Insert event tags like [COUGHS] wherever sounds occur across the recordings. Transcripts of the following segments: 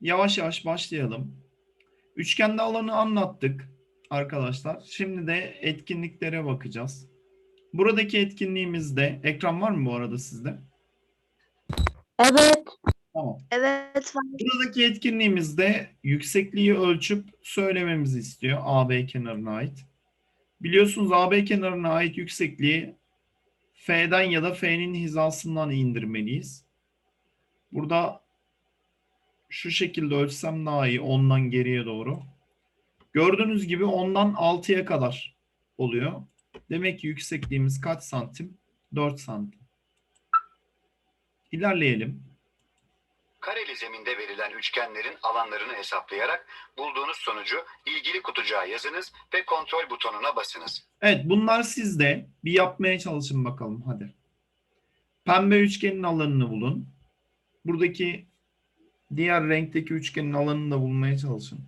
yavaş yavaş başlayalım. Üçgende alanı anlattık arkadaşlar. Şimdi de etkinliklere bakacağız. Buradaki etkinliğimizde ekran var mı bu arada sizde? Evet. Tamam. Evet var. Buradaki etkinliğimizde yüksekliği ölçüp söylememizi istiyor AB kenarına ait. Biliyorsunuz AB kenarına ait yüksekliği F'den ya da F'nin hizasından indirmeliyiz. Burada şu şekilde ölçsem daha iyi 10'dan geriye doğru. Gördüğünüz gibi 10'dan 6'ya kadar oluyor. Demek ki yüksekliğimiz kaç santim? 4 santim. İlerleyelim. Kareli zeminde verilen üçgenlerin alanlarını hesaplayarak bulduğunuz sonucu ilgili kutucuğa yazınız ve kontrol butonuna basınız. Evet bunlar sizde. Bir yapmaya çalışın bakalım hadi. Pembe üçgenin alanını bulun. Buradaki diğer renkteki üçgenin alanını da bulmaya çalışın.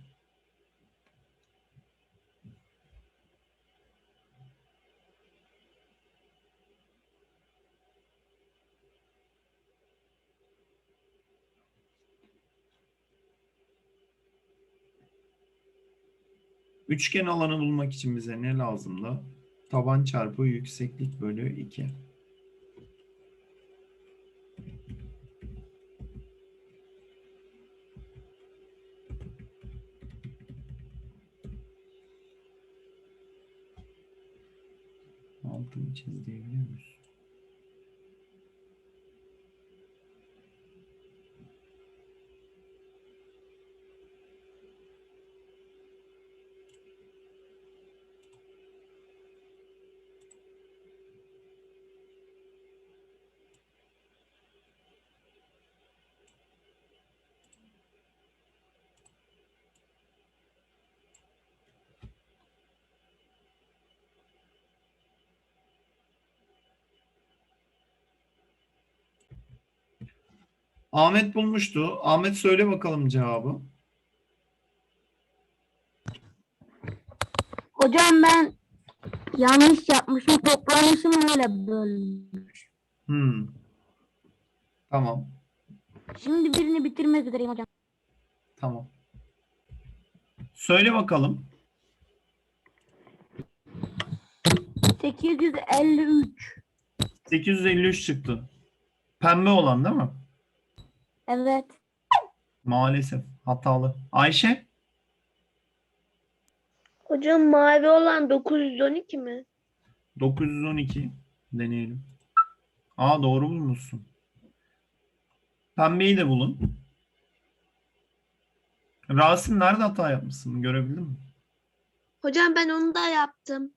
Üçgen alanı bulmak için bize ne lazımdı? Taban çarpı yükseklik bölü 2. çiz diyebiliyor musun? Ahmet bulmuştu. Ahmet söyle bakalım cevabı. Hocam ben yanlış yapmışım. Toplamışım öyle bölmüş. Hmm. Tamam. Şimdi birini bitirmek üzereyim hocam. Tamam. Söyle bakalım. 853. 853 çıktı. Pembe olan değil mi? Evet. Maalesef hatalı. Ayşe? Hocam mavi olan 912 mi? 912 deneyelim. Aa doğru bulmuşsun. Pembeyi de bulun. Rasim nerede hata yapmışsın? Görebildin mi? Hocam ben onu da yaptım.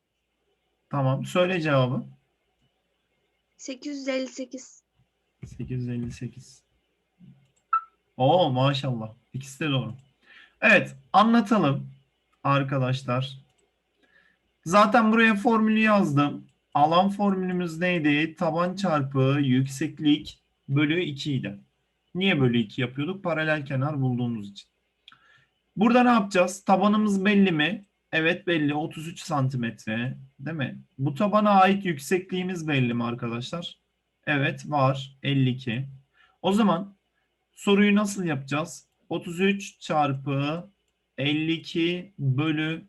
Tamam. Söyle cevabı. 858. 858. Oo maşallah. İkisi de doğru. Evet anlatalım arkadaşlar. Zaten buraya formülü yazdım. Alan formülümüz neydi? Taban çarpı yükseklik bölü 2 idi. Niye bölü 2 yapıyorduk? Paralel kenar bulduğumuz için. Burada ne yapacağız? Tabanımız belli mi? Evet belli. 33 santimetre. Değil mi? Bu tabana ait yüksekliğimiz belli mi arkadaşlar? Evet var. 52. O zaman soruyu nasıl yapacağız? 33 çarpı 52 bölü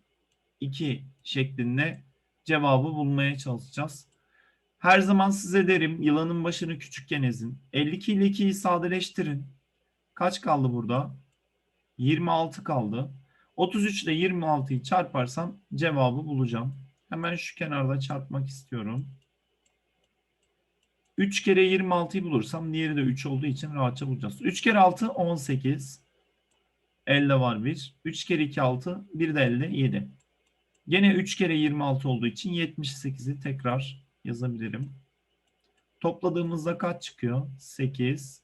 2 şeklinde cevabı bulmaya çalışacağız. Her zaman size derim yılanın başını küçükken ezin. 52 ile 2'yi sadeleştirin. Kaç kaldı burada? 26 kaldı. 33 ile 26'yı çarparsam cevabı bulacağım. Hemen şu kenarda çarpmak istiyorum. 3 kere 26'yı bulursam diğeri de 3 olduğu için rahatça bulacağız. 3 kere 6 18. Elde var 1. 3 kere 2 6. 1 de elde 7. Gene 3 kere 26 olduğu için 78'i tekrar yazabilirim. Topladığımızda kaç çıkıyor? 8.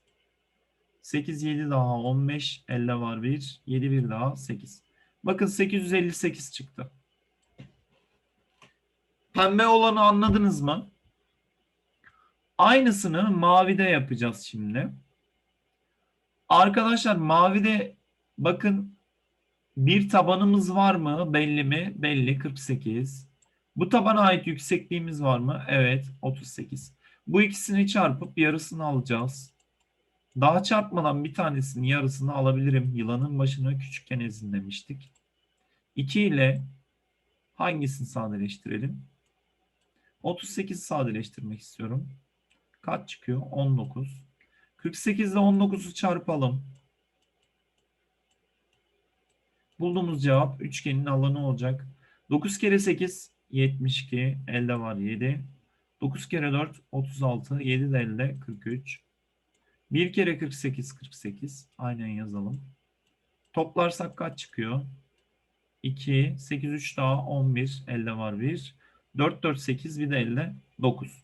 8 7 daha 15. Elde var 1. 7 1 daha 8. Bakın 858 çıktı. Pembe olanı anladınız mı? Aynısını mavide yapacağız şimdi. Arkadaşlar mavide bakın bir tabanımız var mı? Belli mi? Belli 48. Bu tabana ait yüksekliğimiz var mı? Evet 38. Bu ikisini çarpıp yarısını alacağız. Daha çarpmadan bir tanesinin yarısını alabilirim. Yılanın başına küçükken ezin demiştik. 2 ile hangisini sadeleştirelim? 38 sadeleştirmek istiyorum. Kaç çıkıyor? 19. 48 ile 19'u çarpalım. Bulduğumuz cevap üçgenin alanı olacak. 9 kere 8 72. Elde var 7. 9 kere 4 36. 7 de elde 43. 1 kere 48 48. Aynen yazalım. Toplarsak kaç çıkıyor? 2, 8, 3 daha 11. Elde var 1. 4, 4, 8 bir de elde 9.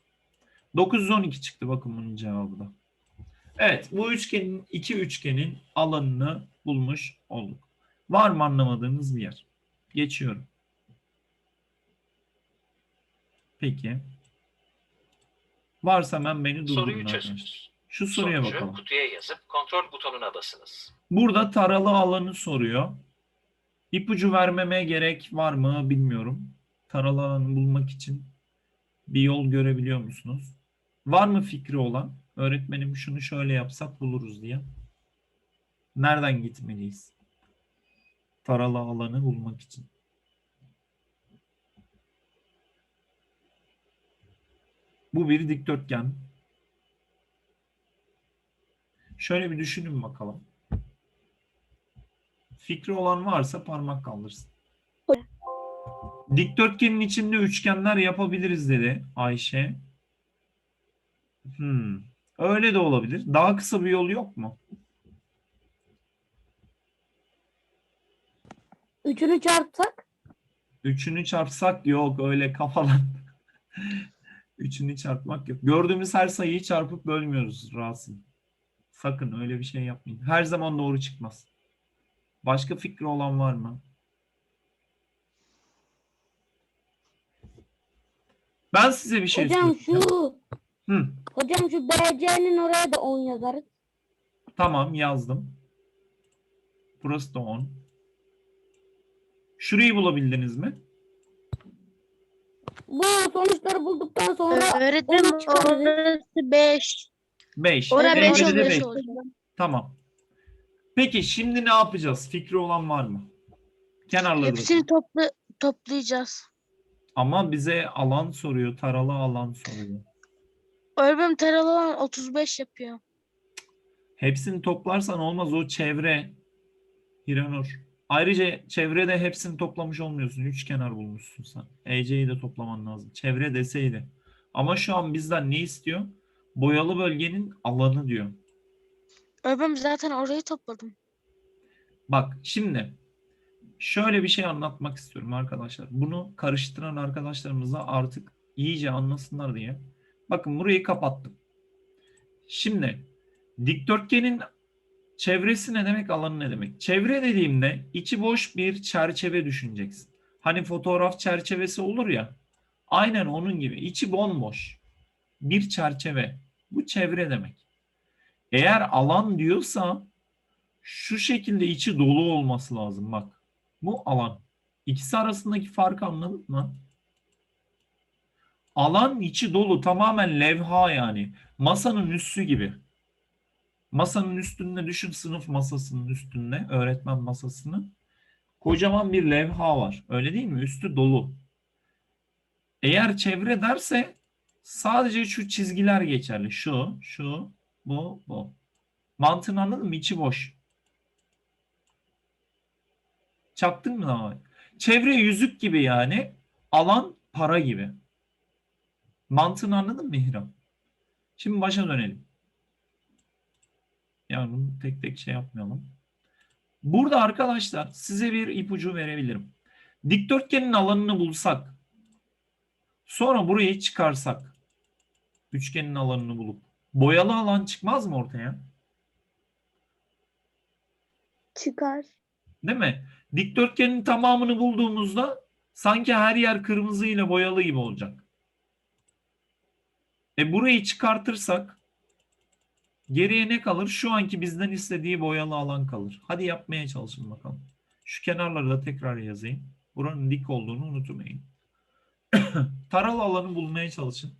912 çıktı bakın bunun cevabı da. Evet bu üçgenin iki üçgenin alanını bulmuş olduk. Var mı anlamadığınız bir yer? Geçiyorum. Peki. Varsa hemen beni durdurun Soruyu arkadaşlar. çözünüz. Şu soruya Sonucu bakalım. kutuya yazıp kontrol butonuna basınız. Burada taralı alanı soruyor. İpucu vermeme gerek var mı bilmiyorum. Taralı alanı bulmak için bir yol görebiliyor musunuz? Var mı fikri olan? Öğretmenim şunu şöyle yapsak buluruz diye. Nereden gitmeliyiz? Taralı alanı bulmak için. Bu bir dikdörtgen. Şöyle bir düşünün bakalım. Fikri olan varsa parmak kaldırsın. Dikdörtgenin içinde üçgenler yapabiliriz dedi Ayşe. Hmm. Öyle de olabilir. Daha kısa bir yol yok mu? Üçünü çarpsak Üçünü çarpsak yok öyle kafadan. [LAUGHS] Üçünü çarpmak yok. Gördüğümüz her sayıyı çarpıp bölmüyoruz Rasim. Sakın öyle bir şey yapmayın. Her zaman doğru çıkmaz. Başka fikri olan var mı? Ben size bir şey hocam söyleyeceğim. şu Hı, hocam şu BC'nin oraya da 10 yazarız. tamam yazdım. Burası da 10. Şurayı bulabildiniz mi? Bu sonuçları bulduktan sonra Öğretmenim onu çıkarırız. orası 5. 5. Orada Evet, 5 evet, oluyor. evet. Tamam. Peki şimdi ne yapacağız? Fikri olan var mı? Kenarları Hepsini topla toplayacağız. Ama bize alan soruyor. Taralı alan soruyor. Öğretmenim taralı olan 35 yapıyor. Hepsini toplarsan olmaz. O çevre. Hiranur. Ayrıca çevrede hepsini toplamış olmuyorsun. Üç kenar bulmuşsun sen. EC'yi de toplaman lazım. Çevre deseydi. Ama şu an bizden ne istiyor? Boyalı bölgenin alanı diyor. Öğretmenim zaten orayı topladım. Bak şimdi şöyle bir şey anlatmak istiyorum arkadaşlar. Bunu karıştıran arkadaşlarımıza artık iyice anlasınlar diye. Bakın burayı kapattım. Şimdi dikdörtgenin çevresi ne demek, alanı ne demek? Çevre dediğimde içi boş bir çerçeve düşüneceksin. Hani fotoğraf çerçevesi olur ya. Aynen onun gibi. içi bomboş. Bir çerçeve. Bu çevre demek. Eğer alan diyorsa şu şekilde içi dolu olması lazım bak. Bu alan. İkisi arasındaki farkı anladın mı? Alan içi dolu tamamen levha yani. Masanın üstü gibi. Masanın üstünde düşün sınıf masasının üstünde öğretmen masasını. Kocaman bir levha var. Öyle değil mi? Üstü dolu. Eğer çevre derse sadece şu çizgiler geçerli. Şu, şu, bu, bu. Mantığını anladın mı? İçi boş. Çaktın mı? Çevre yüzük gibi yani. Alan para gibi. Mantığını anladın mı Hira? Şimdi başa dönelim. Yani bunu tek tek şey yapmayalım. Burada arkadaşlar size bir ipucu verebilirim. Dikdörtgenin alanını bulsak sonra burayı çıkarsak üçgenin alanını bulup boyalı alan çıkmaz mı ortaya? Çıkar. Değil mi? Dikdörtgenin tamamını bulduğumuzda sanki her yer kırmızı ile boyalı gibi olacak. E burayı çıkartırsak geriye ne kalır? Şu anki bizden istediği boyalı alan kalır. Hadi yapmaya çalışın bakalım. Şu kenarları da tekrar yazayım. Buranın dik olduğunu unutmayın. [COUGHS] Taralı alanı bulmaya çalışın.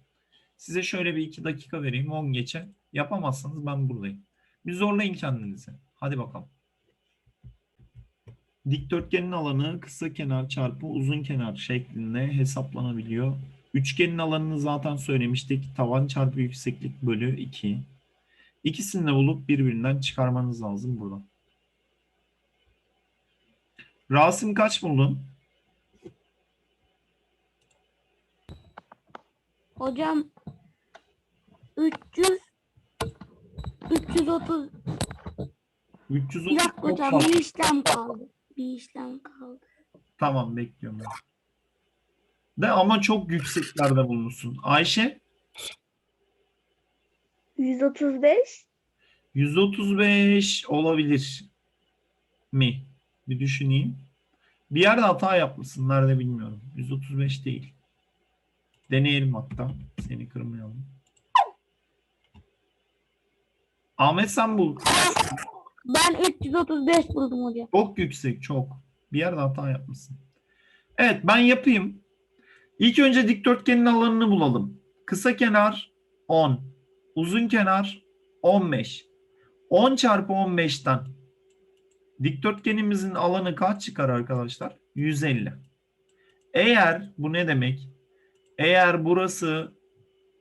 Size şöyle bir iki dakika vereyim. 10 geçe. Yapamazsanız ben buradayım. Bir zorlayın kendinizi. Hadi bakalım. Dikdörtgenin alanı kısa kenar çarpı uzun kenar şeklinde hesaplanabiliyor. Üçgenin alanını zaten söylemiştik. Tavan çarpı yükseklik bölü 2. İkisini de bulup birbirinden çıkarmanız lazım buradan. Rasim kaç buldun? Hocam 300 330 bir 330 dakika çok hocam bir işlem kaldı. Bir işlem kaldı. Tamam bekliyorum. ben. De ama çok yükseklerde bulmuşsun. Ayşe 135. 135 olabilir mi? Bir düşüneyim. Bir yerde hata yapmışsın. Nerede bilmiyorum. 135 değil. Deneyelim hatta. Seni kırmayalım. Ahmet sen bul. Ben 335 buldum hocam. Çok yüksek çok. Bir yerde hata yapmışsın. Evet ben yapayım. İlk önce dikdörtgenin alanını bulalım. Kısa kenar 10. Uzun kenar 15. 10 çarpı 15'ten dikdörtgenimizin alanı kaç çıkar arkadaşlar? 150. Eğer bu ne demek? Eğer burası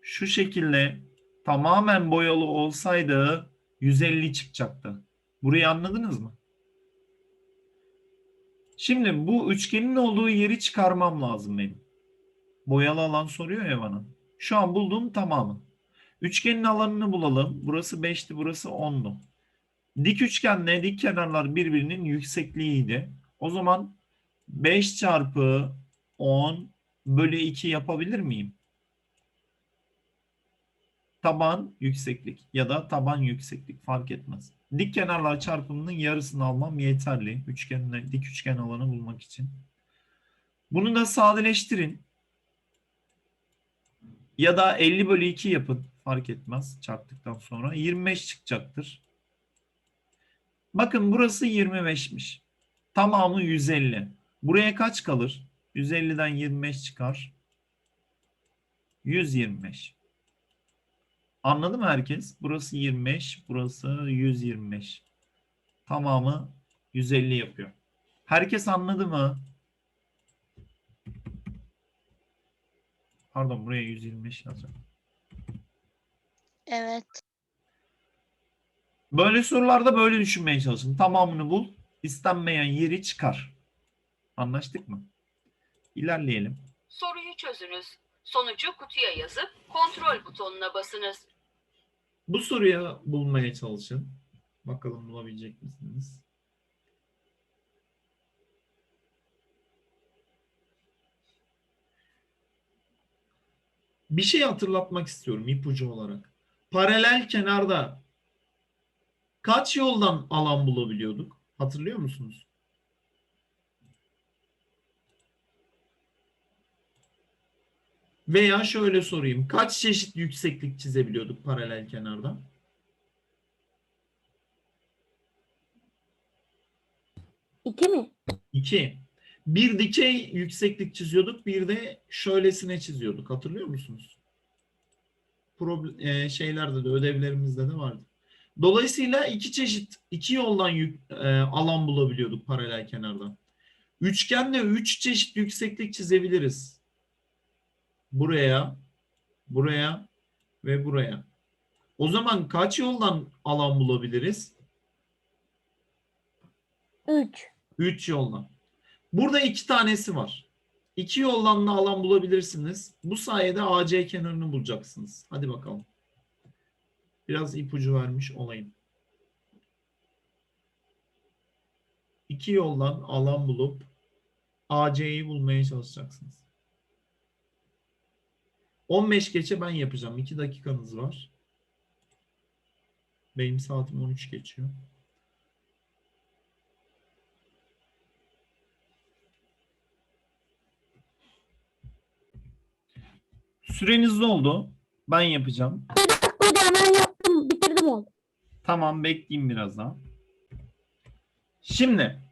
şu şekilde tamamen boyalı olsaydı 150 çıkacaktı. Burayı anladınız mı? Şimdi bu üçgenin olduğu yeri çıkarmam lazım benim. Boyalı alan soruyor ya bana. Şu an bulduğum tamamı. Üçgenin alanını bulalım. Burası 5'ti, burası 10'du. Dik üçgenle dik kenarlar birbirinin yüksekliğiydi. O zaman 5 çarpı 10 bölü 2 yapabilir miyim? Taban yükseklik ya da taban yükseklik fark etmez. Dik kenarlar çarpımının yarısını almam yeterli. Üçgenle dik üçgen alanı bulmak için. Bunu da sadeleştirin. Ya da 50 bölü 2 yapın. Fark etmez çarptıktan sonra. 25 çıkacaktır. Bakın burası 25'miş. Tamamı 150. Buraya kaç kalır? 150'den 25 çıkar. 125. Anladı mı herkes? Burası 25, burası 125. Tamamı 150 yapıyor. Herkes anladı mı? Pardon buraya 125 yazacağım. Evet. Böyle sorularda böyle düşünmeye çalışın. Tamamını bul. İstenmeyen yeri çıkar. Anlaştık mı? İlerleyelim. Soruyu çözünüz. Sonucu kutuya yazıp kontrol butonuna basınız. Bu soruya bulmaya çalışın. Bakalım bulabilecek misiniz? Bir şey hatırlatmak istiyorum ipucu olarak. Paralel kenarda kaç yoldan alan bulabiliyorduk? Hatırlıyor musunuz? Veya şöyle sorayım. Kaç çeşit yükseklik çizebiliyorduk paralel kenarda? İki mi? 2. Bir dikey yükseklik çiziyorduk, bir de şöylesine çiziyorduk. Hatırlıyor musunuz? Problem, e, şeylerde de ödevlerimizde de vardı. Dolayısıyla iki çeşit, iki yoldan yük, e, alan bulabiliyorduk paralel kenardan. Üçgende üç çeşit yükseklik çizebiliriz. Buraya, buraya ve buraya. O zaman kaç yoldan alan bulabiliriz? 3. 3 yoldan. Burada iki tanesi var. İki yoldan da alan bulabilirsiniz. Bu sayede AC kenarını bulacaksınız. Hadi bakalım. Biraz ipucu vermiş olayım. İki yoldan alan bulup AC'yi bulmaya çalışacaksınız. 15 geçe ben yapacağım. 2 dakikanız var. Benim saatim 13 geçiyor. Süreniz doldu. Ben yapacağım. Hocam ben yaptım. Bitirdim oldu. Tamam bekleyeyim biraz daha. Şimdi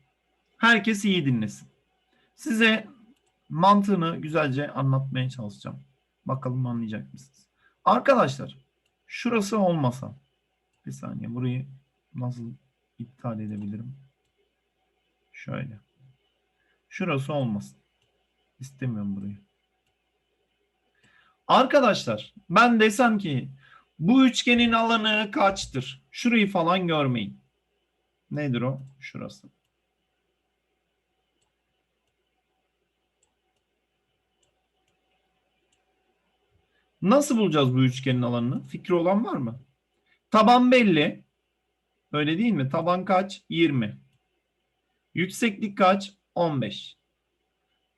herkes iyi dinlesin. Size mantığını güzelce anlatmaya çalışacağım. Bakalım anlayacak mısınız? Arkadaşlar şurası olmasa bir saniye burayı Nasıl iptal edebilirim? Şöyle. Şurası olmasın. İstemiyorum burayı. Arkadaşlar ben desem ki bu üçgenin alanı kaçtır? Şurayı falan görmeyin. Nedir o? Şurası. Nasıl bulacağız bu üçgenin alanını? Fikri olan var mı? Taban belli. Öyle değil mi? Taban kaç? 20. Yükseklik kaç? 15.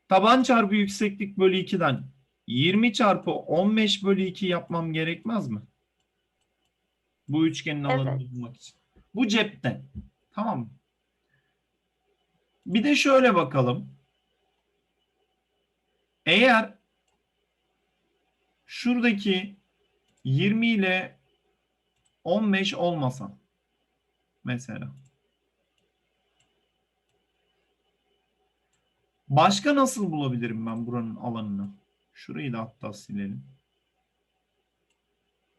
Taban çarpı yükseklik bölü 2'den 20 çarpı 15 bölü 2 yapmam gerekmez mi? Bu üçgenin alanını bulmak için. Bu cepte. Tamam mı? Bir de şöyle bakalım. Eğer şuradaki 20 ile 15 olmasa mesela. Başka nasıl bulabilirim ben buranın alanını? Şurayı da hatta silelim.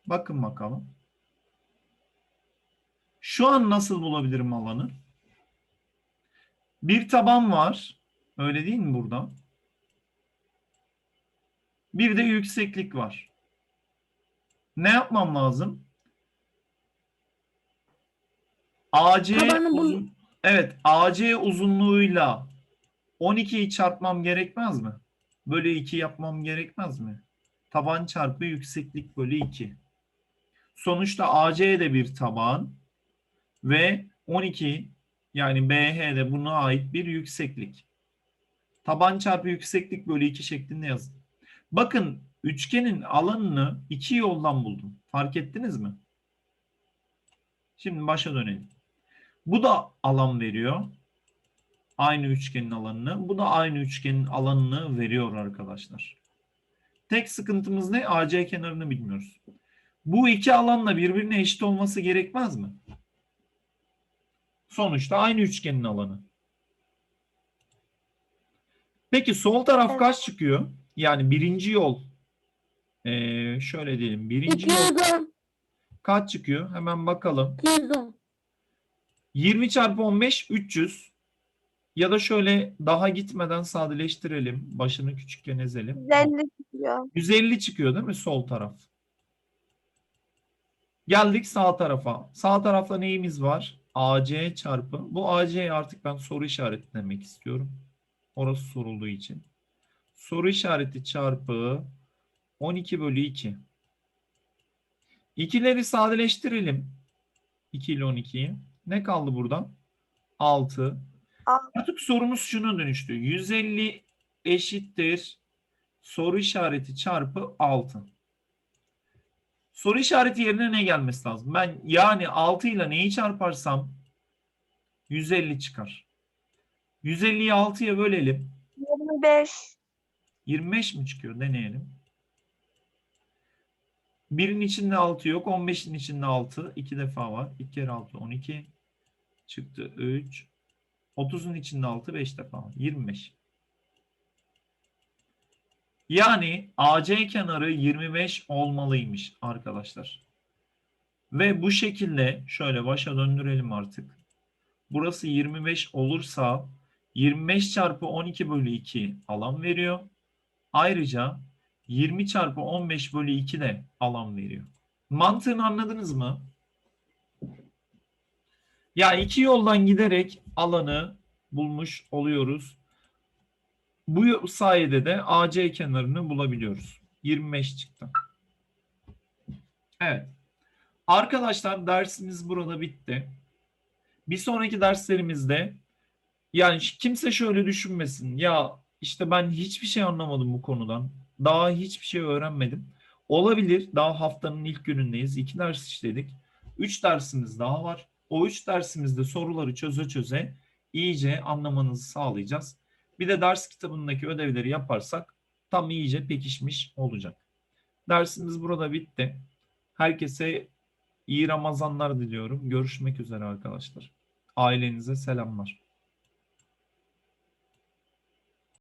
Bakın bakalım. Şu an nasıl bulabilirim alanı? Bir taban var. Öyle değil mi burada? Bir de yükseklik var. Ne yapmam lazım? AC uzun, evet AC uzunluğuyla 12'yi çarpmam gerekmez mi? Bölü 2 yapmam gerekmez mi? Taban çarpı yükseklik bölü 2. Sonuçta AC de bir taban ve 12 yani BH de buna ait bir yükseklik. Taban çarpı yükseklik bölü 2 şeklinde yazın. Bakın üçgenin alanını iki yoldan buldum. Fark ettiniz mi? Şimdi başa dönelim. Bu da alan veriyor. Aynı üçgenin alanını. Bu da aynı üçgenin alanını veriyor arkadaşlar. Tek sıkıntımız ne? AC kenarını bilmiyoruz. Bu iki alanla birbirine eşit olması gerekmez mi? Sonuçta aynı üçgenin alanı. Peki sol taraf kaç çıkıyor? Yani birinci yol. Ee, şöyle diyelim. Birinci yol 210. kaç çıkıyor? Hemen bakalım. 210. 20 çarpı 15 300. Ya da şöyle daha gitmeden sadeleştirelim. Başını küçükken ezelim. 150 çıkıyor. 150 çıkıyor değil mi sol taraf? Geldik sağ tarafa. Sağ tarafta neyimiz var? AC çarpı. Bu AC'yi artık ben soru işaretlemek istiyorum. Orası sorulduğu için. Soru işareti çarpı 12 bölü 2. İkileri sadeleştirelim. 2 ile 12'yi. Ne kaldı buradan? 6. Artık sorumuz şuna dönüştü. 150 eşittir soru işareti çarpı 6. Soru işareti yerine ne gelmesi lazım? Ben yani 6 ile neyi çarparsam 150 çıkar. 150'yi 6'ya bölelim. 25. 25 mi çıkıyor? Deneyelim. 1'in içinde 6 yok. 15'in içinde 6. 2 defa var. 2 kere 6 12. Çıktı 3. 30'un içinde 6 5 defa var. 25. Yani AC kenarı 25 olmalıymış arkadaşlar. Ve bu şekilde şöyle başa döndürelim artık. Burası 25 olursa 25 çarpı 12 bölü 2 alan veriyor. Ayrıca 20 çarpı 15 bölü 2 de alan veriyor. Mantığını anladınız mı? Ya iki yoldan giderek alanı bulmuş oluyoruz. Bu sayede de AC kenarını bulabiliyoruz. 25 çıktı. Evet. Arkadaşlar dersimiz burada bitti. Bir sonraki derslerimizde yani kimse şöyle düşünmesin. Ya işte ben hiçbir şey anlamadım bu konudan. Daha hiçbir şey öğrenmedim. Olabilir. Daha haftanın ilk günündeyiz. İki ders işledik. Üç dersimiz daha var. O üç dersimizde soruları çöze çöze iyice anlamanızı sağlayacağız. Bir de ders kitabındaki ödevleri yaparsak tam iyice pekişmiş olacak. Dersimiz burada bitti. Herkese iyi Ramazanlar diliyorum. Görüşmek üzere arkadaşlar. Ailenize selamlar.